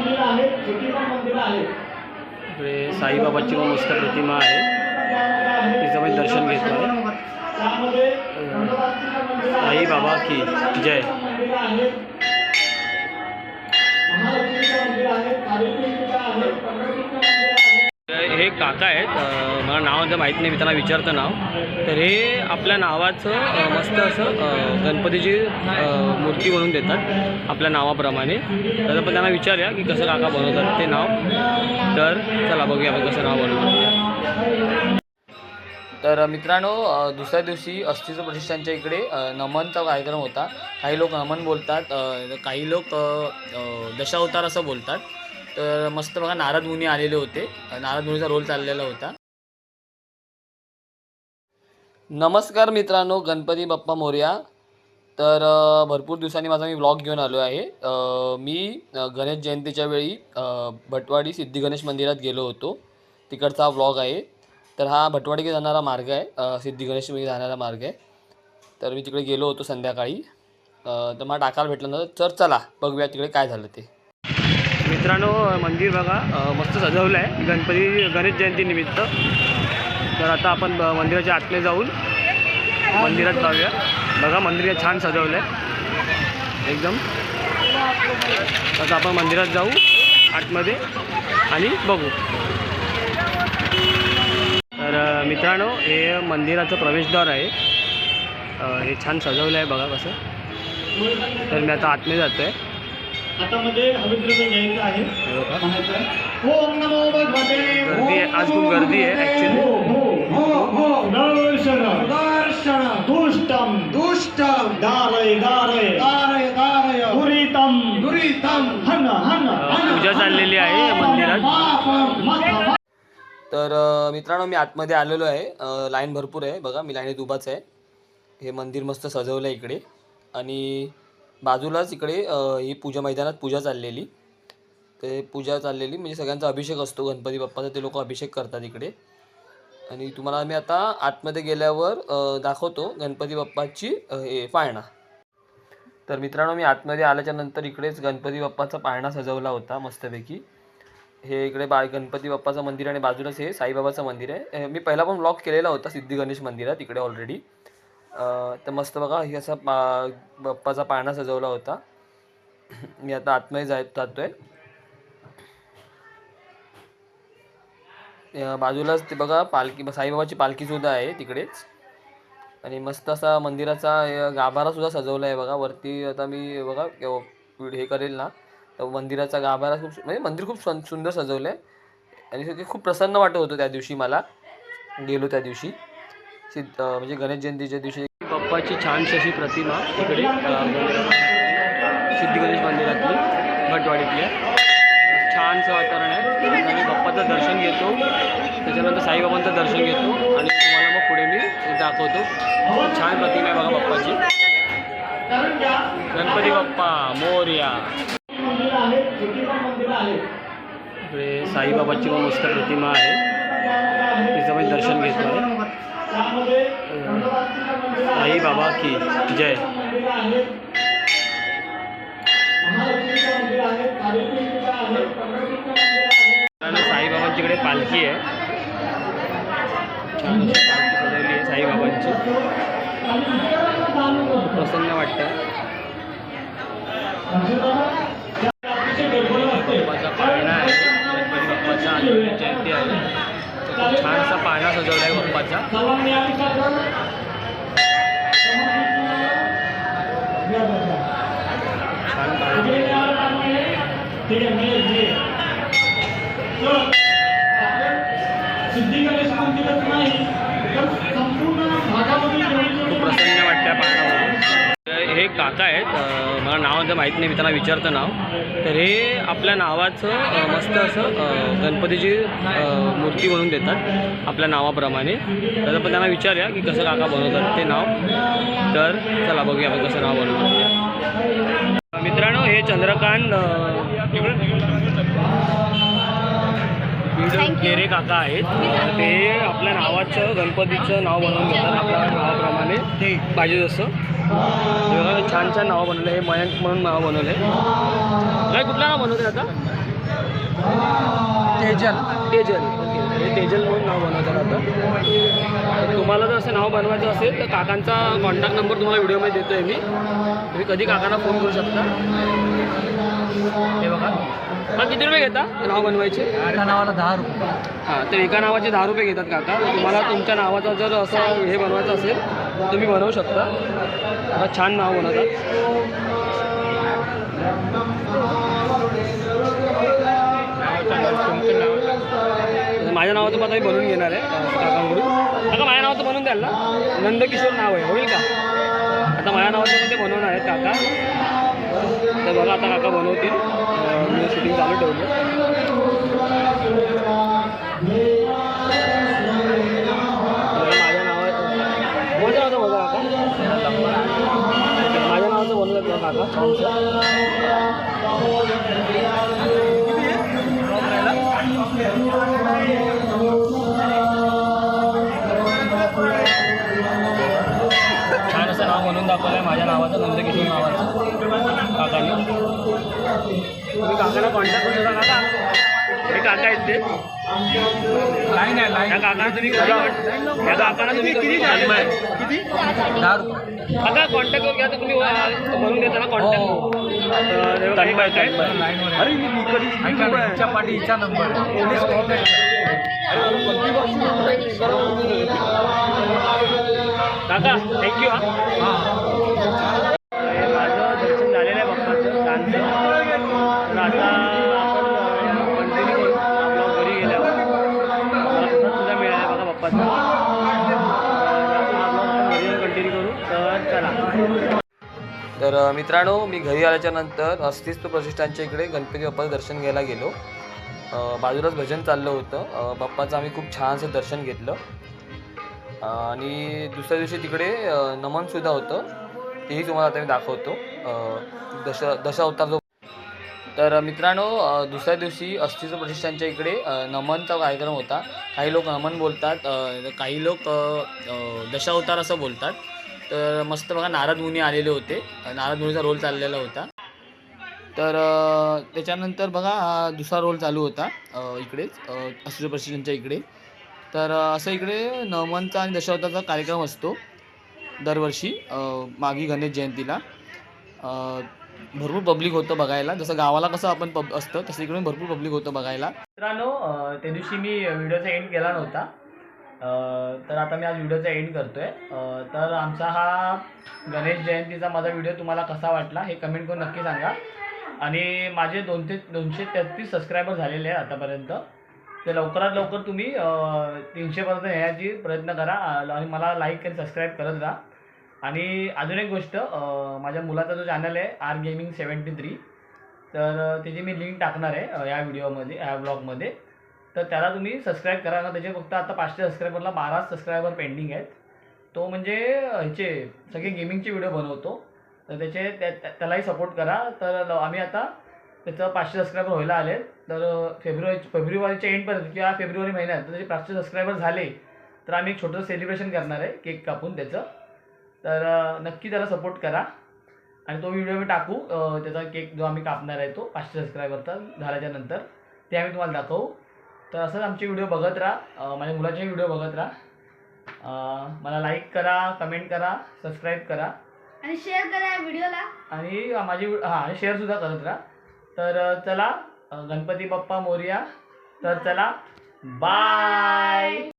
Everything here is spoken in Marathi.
मंदिरं आहेत छोटी पण मंदिरं आहेत. इकडे साईबाबाची व मस्त प्रतिमा आहे. तिचं पण दर्शन घेतो आहे त्यामध्ये साई बाबा की जय मंदिरं आहेत महालक्ष्मीचं मंदिर आहे कालीदेवीचं आहे पंढरपूरचं मंदिर आहे एक काका आहेत. मला नाव जर माहीत नाही मी त्यांना विचारतं नाव. तर हे आपल्या नावाचं मस्त असं गणपतीची मूर्ती बनवून देतात आपल्या नावाप्रमाणे. तर आपण त्यांना विचारूया की कसं काका बनवतात ते नाव. तर चला बघूया आपण कसं नाव बनवतात तर मित्रांनो दुसऱ्या दिवशी अस्थिचं प्रतिष्ठानच्या इकडे नमनचा कार्यक्रम होता. काही लोक नमन बोलतात काही लोक दशावतार असं बोलतात. तर मस्त बघा नारद मुनी आलेले होते. नारद मुनीचा रोल चाललेला होता. नमस्कार मित्रांनो गणपती बाप्पा मोर्या. तर भरपूर दिवसांनी माझा मी व्लॉग घेऊन आलो आहे. मी गणेश जयंतीच्या वेळी भटवाडी सिद्धी गणेश मंदिरात गेलो होतो. तिकडचा हा व्लॉग आहे. तर हा भटवाडीकडे जाणारा मार्ग आहे. सिद्धी गणेशमध्ये जाणारा मार्ग आहे. तर मी तिकडे गेलो होतो संध्याकाळी. तर मला टाकायला भेटलं नव्हतं. तर चला बघूया तिकडे काय झालं ते. मित्रांनो मंदिर बघा मस्त सजवलं आहे गणपती गणेश जयंतीनिमित्त तर आता आपण ब- मंदिराच्या आतले जाऊन मंदिरात जाऊया. बघा मंदिर छान सजवलं आहे एकदम. आता आपण मंदिरात जाऊ आतमध्ये आणि बघू. तर मित्रांनो हे मंदिराचं प्रवेशद्वार आहे. हे छान सजवलं आहे बघा कसं. तर मी आता आतमध्ये जातो आहे हातामध्ये हविद्रव्य घ्यायचं आहे. हे म्हणायचं आहे, ओम नमो भगवते गर्दी आहे. आज खूप गर्दी आहे हो हो दर्शन दर्शन. दुष्टम दुष्टम दारय दारय. दारय दारय. दुरितम दुरितम. हन हन पूजा चाललेली आहे मंदिरात. तर मित्रांनो मी आतमध्ये आलेलो आहे. लाईन भरपूर आहे. बघा मी लाईनीत उभाच आहे. हे मंदिर मस्त सजवलं आहे इकडे. आणि बाजूलाच इकडे ही पूजा मैदानात पूजा चाललेली. ते पूजा चाललेली म्हणजे सगळ्यांचा अभिषेक असतो. गणपती बाप्पाचा ते लोक अभिषेक करतात इकडे. आणि तुम्हाला मी आता आतमध्ये गेल्यावर दाखवतो गणपती बाप्पाची हे पाळणा. तर मित्रांनो मी आतमध्ये आल्याच्यानंतर इकडेच गणपती बाप्पाचा पाळणा सजवला होता मस्तपैकी. हे इकडे बा गणपती बाप्पाचं मंदिर आणि बाजूलाच हे साईबाबाचं मंदिर आहे. मी पहिला पण ब्लॉग केलेला होता सिद्धी गणेश मंदिरात इकडे ऑलरेडी तर मस्त बघा हे असा पा बाप्पाचा पाळणा सजवला होता. मी आता आतमध्ये जाय जातोय. आहे बाजूलाच ते बघा पालखी साईबाबाची पालखीसुद्धा आहे तिकडेच. आणि मस्त असा मंदिराचा गाभारासुद्धा सजवला आहे बघा. वरती आता मी बघा हे करेल ना. तर मंदिराचा गाभारा खूप म्हणजे मंदिर खूप सुंदर सजवलं आहे आणि ते खूप प्रसन्न वाटत होतं त्या दिवशी मला. गेलो त्या दिवशी. सिद्ध म्हणजे गणेश जयंतीच्या दिवशी बाप्पाची छानशी अशी प्रतिमा इकडे सिद्धी गणेश मंदिरातली भटवाडीतली आहे. छानसं वातावरण आहे. मी बाप्पाचं दर्शन घेतो. त्याच्यानंतर साईबाबांचं दर्शन घेतो. आणि तुम्हाला मग पुढे मी दाखवतो. छान प्रतिमा आहे बघा बाप्पाची. गणपती बाप्पा मोर्या. इकडे साईबाबाची मस्त प्रतिमा आहे. तिचं पण दर्शन घेतो आहे साई बाबा की जय. मंदिरं आहेत. महालक्ष्मीचं मंदिर आहे कालीदेवीचं आहे पंढरपूरचं मंदिर आहे आणि साईबाबांची इकडे पालखी आहे. छान पालखी सजवली आहे साईबाबांची प्रसन्न वाटतं बाप्पाचा पाळणा आहे. गणपती बाप्पाचा आणि जयंती आहे. खूप छान असा पाळणा सजवला आहे बाप्पाचा छान पाळणा सिद्धी गणेश मंदिरच नाही तर संपूर्ण भागामध्ये खूप प्रसन्न वाटतं पाहण्यामध्ये हे काका आहेत. मला नाव जर माहीत नाही मी त्यांना विचारतं नाव. तर हे आपल्या नावाचं मस्त असं गणपतीची मूर्ती बनवून देतात आपल्या नावाप्रमाणे. तर आपण त्यांना विचारूया की कसं काका बनवतात ते नाव. तर चला बघूया आपण कसं नाव बनवतात मित्रांनो हे चंद्रकांत केरे काका आहेत. तर ते आपल्या नावाचं गणपतीचं नाव बनवून घेतात आपल्या नावाप्रमाणे. ते. पाहिजे जसं छान नाव बनवलं हे मयंक म्हणून नाव बनवलं काय कुठलं नाव बनवते आता? तेजल. तेजल. ओके हे तेजल म्हणून नाव बनवतात आता. तुम्हाला जर असं नाव बनवायचं असेल तर काकांचा कॉन्टॅक्ट नंबर तुम्हाला व्हिडिओमध्ये देतो आहे मी. तुम्ही कधी काकांना फोन करू शकता. हे बघा. हा किती रुपये घेता नाव बनवायचे? एका नावाला दहा रुपये. हां तर एका नावाचे दहा रुपये घेतात काका. तुम्हाला तुमच्या नावाचा जर असं हे बनवायचं असेल तुम्ही बनवू शकता. आता छान नाव बनवतात. माझ्या नावाचं पण आता मी बनवून घेणार आहे काकांकडून काका माझ्या नावाचं बनवून द्याल ना? नंदकिशोर नाव आहे होईल का? आता माझ्या नावाचं पण ते बनवणार आहेत काका. तर बघा आता काका बनवतील. मी शूटिंग चालू ठेवलं दाखवलं आहे माझ्या नावाचं नंदकिशोर नावाचं. काकाने. तुम्ही काकाला कॉन्टॅक्ट करू शकता काका हे काका आहेत ते. लाईन आहे लाईन काका कॉन्टॅक्ट करून घ्या तर तुम्ही अं, बनवून देता ना हो. कॉन्टॅक्ट अरे हिच्या पाठी हिचा नंबर. पोलीस काका थँक्यू हा. हां. मित्रांनो मी घरी आल्याच्यानंतर अस्तित्व प्रतिष्ठानच्या इकडे गणपती बाप्पाचं दर्शन घ्यायला गेलो. बाजूलाच भजन चाललं होतं. बाप्पाचं आम्ही खूप छानसं दर्शन घेतलं. आणि दुसऱ्या दिवशी तिकडे नमनसुद्धा होतं. तेही तुम्हाला आता मी दाखवतो. दश दशावतार जो तर मित्रांनो दुसऱ्या दिवशी अस्तित्व प्रतिष्ठानच्या इकडे नमनचा कार्यक्रम होता. काही लोक नमन बोलतात. काही लोक दशावतार असं बोलतात. तर मस्त बघा नारद मुनी आलेले होते. नारद मुनीचा रोल चाललेला होता. तर त्याच्यानंतर बघा हा दुसरा रोल चालू होता इकडेच अ, प्रशिक्षणच्या इकडे. तर असं इकडे नवमनचा आणि दशावताचा कार्यक्रम असतो दरवर्षी मागी गणेश जयंतीला. भरपूर पब्लिक होतं बघायला. जसं गावाला कसं आपण पब असतं तसं इकडे भरपूर पब्लिक होतं बघायला. मित्रांनो त्या दिवशी मी व्हिडिओचा एंड केला नव्हता. तर आता मी आज व्हिडिओचा एंड करतोय. आहे तर आमचा हा गणेश जयंतीचा माझा व्हिडिओ तुम्हाला कसा वाटला हे कमेंट करून नक्की सांगा. आणि माझे दोन ते दोनशे तेहतीस सबस्क्रायबर झालेले आहेत आतापर्यंत. ते लवकरात लवकर तुम्ही तीनशेपर्यंत येण्याची प्रयत्न करा. आणि मला लाईक आणि सबस्क्राईब करत राहा. आणि अजून एक गोष्ट माझ्या मुलाचा जो चॅनल आहे आर गेमिंग सेवन्टी थ्री तर त्याची मी लिंक टाकणार आहे या व्हिडिओमध्ये ह्या ब्लॉगमध्ये तर त्याला तुम्ही सबस्क्राईब करा. ना त्याचे फक्त आता पाचशे सबस्क्रायबरला बारा सबस्क्रायबर पेंडिंग आहेत. तो म्हणजे ह्याचे सगळे गेमिंगचे व्हिडिओ बनवतो. तर त्याचे त्या त्यालाही सपोर्ट करा. तर ल- आम्ही आता त्याचं पाचशे सबस्क्रायबर व्हायला आले तर फेब्रुवारी फेब्रुवारीच्या एंडपर्यंत किंवा फेब्रुवारी महिन्यात त्याचे पाचशे सबस्क्रायबर झाले तर आम्ही एक छोटंसं सेलिब्रेशन करणार आहे. केक कापून त्याचं. तर नक्की त्याला सपोर्ट करा. आणि तो व्हिडिओ मी टाकू. त्याचा केक जो आम्ही कापणार आहे तो पाचशे सबस्क्रायबरचा झाल्याच्यानंतर. ते आम्ही तुम्हाला दाखवू. तर असंच आमचे व्हिडिओ बघत राहा. माझ्या मुलाचे व्हिडिओ बघत राहा. मला लाईक करा कमेंट करा सबस्क्राईब करा. आणि शेअर करा या व्हिडिओला. आणि माझी हां शेअरसुद्धा करत राहा. तर चला गणपती बाप्पा मोर्या. तर चला बाय